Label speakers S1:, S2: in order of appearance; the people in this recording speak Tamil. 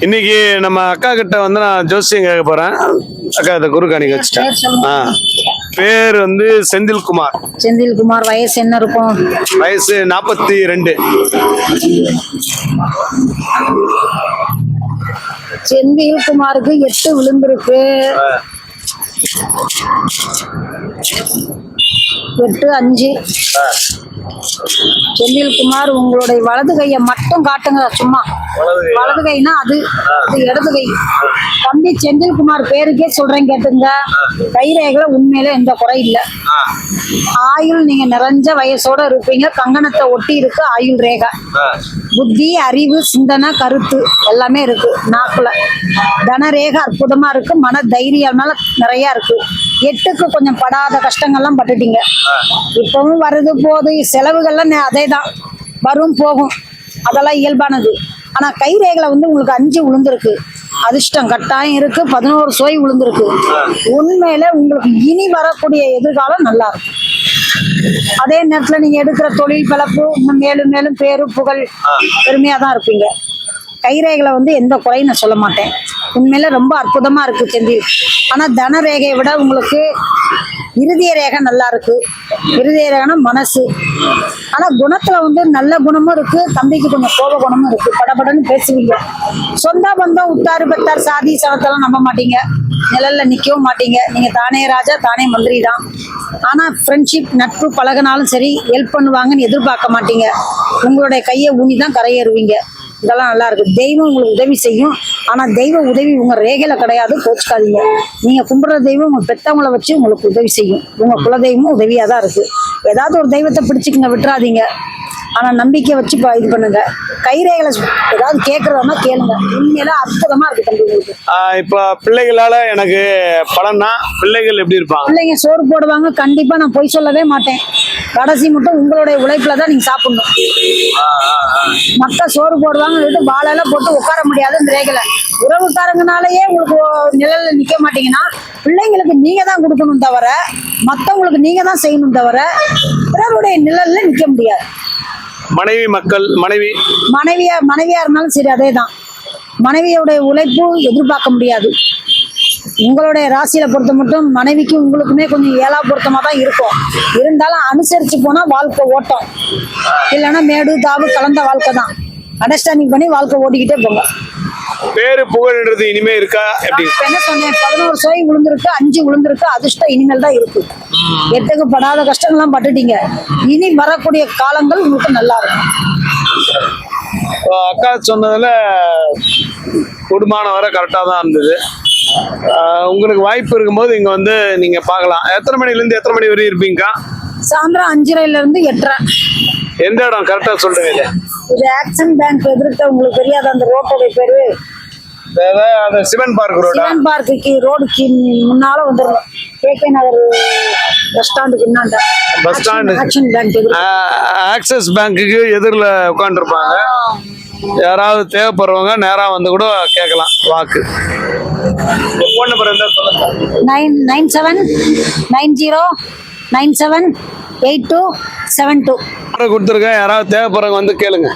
S1: இன்னைக்கு நம்ம அக்கா கிட்ட வந்து நான் ஜோசியம் கேட்க போறேன். அக்கா இதை குரு காணிக்க வச்சுட்டேன். ஆ. பேர் வந்து செந்தில்குமார்.
S2: செந்தில்குமார் வயசு என்ன இருக்கும்?
S1: வயசு நாற்பத்தி ரெண்டு.
S2: செந்தில்குமாருக்கு எட்டு விழுந்திருக்கு. எட்டு அஞ்சு. செந்தில்குமார் உங்களுடைய வலது கையை மட்டும் காட்டுங்க சும்மா.
S1: வலது
S2: கைனா அது அது இடது கை. தம்பி செந்தில்குமார் பேருக்கே சொல்றேன் கேட்டுங்க. கைரேகைல உண்மையில எந்த குறை இல்லை. ஆயுள் நீங்க நிறைஞ்ச வயசோட இருப்பீங்க. கங்கணத்தை ஒட்டி இருக்கு ஆயுள் ரேகை. புத்தி அறிவு சிந்தனை கருத்து எல்லாமே இருக்கு. நாக்குல. தனரேகை அற்புதமா இருக்கு. மன தைரியம் நிறைய இருக்கு. எட்டுக்கு கொஞ்சம் படாத கஷ்டங்கள்லாம் பட்டுட்டீங்க. இப்பவும் வருது போகுது செலவுகள்லாம் அதே தான் வரும் போகும். அதெல்லாம் இயல்பானது. ஆனா கை ரேகைல வந்து உங்களுக்கு அஞ்சு விழுந்திருக்கு அதிர்ஷ்டம் கட்டாயம் இருக்கு. பதினோரு சுவை விழுந்திருக்கு உண்மையில உங்களுக்கு இனி வரக்கூடிய எதிர்காலம் நல்லா இருக்கும். அதே நேரத்துல நீங்க எடுக்கிற தொழில் பிழப்பு இன்னும் மேலும் மேலும் பேரு புகழ் பெருமையா தான் இருப்பீங்க. கைரேகைகளை வந்து எந்த குறையும் நான் சொல்ல மாட்டேன். உண்மையில ரொம்ப அற்புதமா இருக்கு செந்தில். ஆனா தன ரேகையை விட உங்களுக்கு இருதய ரேகை நல்லா இருக்கு. இருதய ரேகைனா மனசு. ஆனா குணத்துல வந்து நல்ல குணமும் இருக்கு தம்பிக்கு கொஞ்சம் கோப குணமும் இருக்கு. படபடன்னு பேசுவீங்க. சொந்த பந்தம் உத்தாறு பெத்தார் சாதி சனத்தெல்லாம் நம்ப மாட்டீங்க. நிழல்ல நிக்கவும் மாட்டீங்க. நீங்க தானே ராஜா தானே மந்திரி தான். ஆனா ஃப்ரெண்ட்ஷிப் நட்பு பழகினாலும் சரி ஹெல்ப் பண்ணுவாங்கன்னு எதிர்பார்க்க மாட்டீங்க. உங்களுடைய கையை ஊனி தான் கரையேறுவீங்க. இதெல்லாம் நல்லா இருக்கு. தெய்வம் உங்களுக்கு உதவி செய்யும். ஆனா தெய்வ உதவி உங்க ரேகையில கிடையாது. கோச்சுக்காதீங்க. நீங்க கும்பிடுற தெய்வம் உங்க பெத்தவங்களை வச்சு உங்களுக்கு உதவி செய்யும். உங்க குலதெய்வமும் உதவியா தான் இருக்கு. ஏதாவது ஒரு தெய்வத்தை பிடிச்சிக்கங்க விட்டுறாதீங்க. ஆனா நம்பிக்கை வச்சு இது பண்ணுங்க. கைரேகையில ஏதாவது கேட்கறதுனா கேளுங்க. உண்மையில அற்புதமா இருக்கு தம்பி உங்களுக்கு.
S1: இப்போ பிள்ளைகளால எனக்கு பலன்னா பிள்ளைகள் எப்படி இருப்பாங்க?
S2: பிள்ளைங்க சோறு போடுவாங்க. கண்டிப்பா நான் பொய் சொல்லவே மாட்டேன். கடைசி மட்டும் உங்களுடைய உழைப்புல தான் நீங்க சாப்பிடணும். மக்கள் சோறு போடுவாங்க வாழெல்லாம் போட்டு உட்கார முடியாது இந்த ரேகையில. உறவுக்காரங்கனாலயே உங்களுக்கு நிழல்ல நிக்க மாட்டீங்கன்னா பிள்ளைங்களுக்கு நீங்க தான் கொடுக்கணும் தவிர மத்தவங்களுக்கு நீங்க தான் செய்யணும் தவிர பிறருடைய நிழல்ல நிக்க முடியாது.
S1: மனைவி மக்கள் மனைவி.
S2: மனைவியா மனைவியா இருந்தாலும் சரி அதே தான் மனைவியோடைய உழைப்பு எதிர்பார்க்க முடியாது. உங்களுடைய ராசியில பொறுத்த மட்டும் மனைவிக்கு உங்களுக்குமே கொஞ்சம் ஏழா பொருத்தமா தான் இருக்கும். இருந்தாலும் அனுசரிச்சு போனா வாழ்க்கை ஓட்டம். இல்லைன்னா மேடு தாவு கலந்த வாழ்க்கை தான். அண்டர்ஸ்டாண்டிங் பண்ணி வாழ்க்கை ஓட்டிக்கிட்டே போங்க.
S1: பேரு புகழ்ன்றது இனிமே இருக்கா எப்படி
S2: என்ன சொன்னேன்? பதினோரு சோய் விழுந்திருக்கு அஞ்சு விழுந்திருக்கு அதிர்ஷ்டம் இனிமேல் தான் இருக்கு. எட்டுக்கு படாத கஷ்டங்கள்லாம் பட்டுட்டீங்க. இனி வரக்கூடிய காலங்கள் உங்களுக்கு நல்லா இருக்கும்.
S1: அக்கா சொன்னதுல குடும்பம் வர கரெக்டாக தான் இருந்தது. உங்களுக்கு வாய்ப்பு இருக்கும்போது இங்க வந்து நீங்க பார்க்கலாம். எத்தனை மணில இருந்து எத்தனை மணி வரையும் இருப்பீங்கக்கா?
S2: சாயந்தரம் அஞ்சரைல இருந்து எட்டரை.
S1: எந்த இடம் கரெக்டா சொல்லுங்க இது
S2: ஆக்சன் பேங்க் எதிர்க்க உங்களுக்கு தெரியாத அந்த ரோட்டோட பேரு?
S1: அந்த சிவன் பார்க் ரோடா
S2: சிவன் பார்க்குக்கு ரோடுக்கு முன்னால வந்துடும் கே கே நகர் பஸ் ஸ்டாண்டுக்கு முன்னாண்ட
S1: bus stand
S2: action bank
S1: Axis பேங்க்குக்கு எதிரில் உட்காந்துருப்பாங்க யாராவது தேவைப்படுறவங்க நேராக வந்து கூட கேட்கலாம் வாக்கு. ஃபோன் நம்பர் சொல்லுங்க.
S2: Nine nine seven nine zero nine seven eight two seven two.
S1: கொடுத்துருக்கேன் யாராவது தேவைப்படுறவங்க வந்து கேளுங்க.